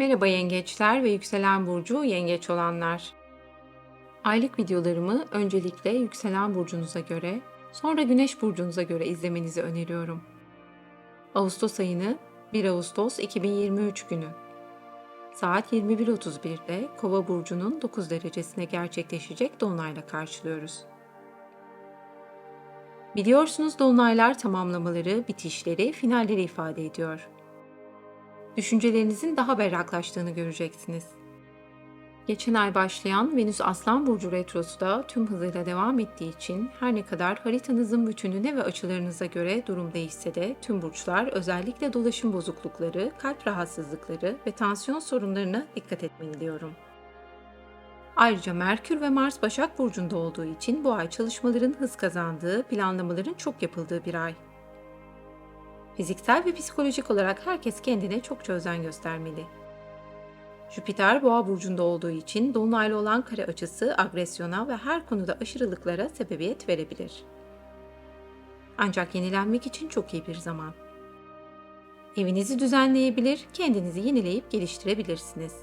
Merhaba yengeçler ve yükselen burcu yengeç olanlar. Aylık videolarımı öncelikle yükselen burcunuza göre, sonra güneş burcunuza göre izlemenizi öneriyorum. Ağustos ayını 1 Ağustos 2023 günü. Saat 21.31'de Kova burcunun 9 derecesine gerçekleşecek dolunayla karşılıyoruz. Biliyorsunuz dolunaylar tamamlamaları, bitişleri, finalleri ifade ediyor düşüncelerinizin daha berraklaştığını göreceksiniz. Geçen ay başlayan Venüs Aslan Burcu Retrosu da tüm hızıyla devam ettiği için her ne kadar haritanızın bütününe ve açılarınıza göre durum değişse de tüm burçlar özellikle dolaşım bozuklukları, kalp rahatsızlıkları ve tansiyon sorunlarına dikkat etmeli diyorum. Ayrıca Merkür ve Mars Başak Burcu'nda olduğu için bu ay çalışmaların hız kazandığı, planlamaların çok yapıldığı bir ay. Fiziksel ve psikolojik olarak herkes kendine çokça özen göstermeli. Jüpiter boğa burcunda olduğu için dolunaylı olan kare açısı agresyona ve her konuda aşırılıklara sebebiyet verebilir. Ancak yenilenmek için çok iyi bir zaman. Evinizi düzenleyebilir, kendinizi yenileyip geliştirebilirsiniz.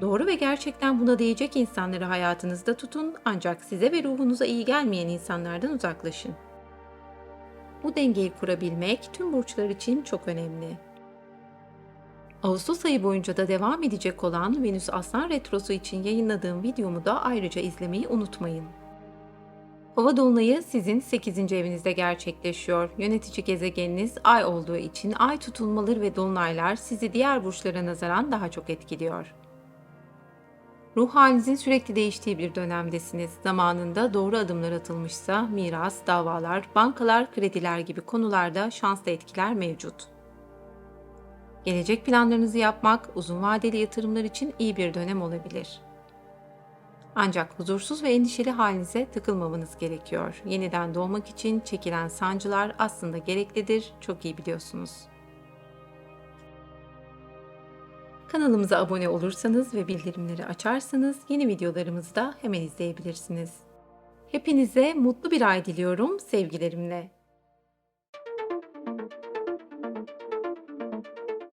Doğru ve gerçekten buna değecek insanları hayatınızda tutun ancak size ve ruhunuza iyi gelmeyen insanlardan uzaklaşın. Bu dengeyi kurabilmek tüm burçlar için çok önemli. Ağustos ayı boyunca da devam edecek olan Venüs Aslan Retrosu için yayınladığım videomu da ayrıca izlemeyi unutmayın. Hava dolunayı sizin 8. evinizde gerçekleşiyor. Yönetici gezegeniniz ay olduğu için ay tutulmaları ve dolunaylar sizi diğer burçlara nazaran daha çok etkiliyor. Ruh halinizin sürekli değiştiği bir dönemdesiniz. Zamanında doğru adımlar atılmışsa miras, davalar, bankalar, krediler gibi konularda şanslı etkiler mevcut. Gelecek planlarınızı yapmak uzun vadeli yatırımlar için iyi bir dönem olabilir. Ancak huzursuz ve endişeli halinize takılmamanız gerekiyor. Yeniden doğmak için çekilen sancılar aslında gereklidir, çok iyi biliyorsunuz. Kanalımıza abone olursanız ve bildirimleri açarsanız yeni videolarımızı da hemen izleyebilirsiniz. Hepinize mutlu bir ay diliyorum sevgilerimle.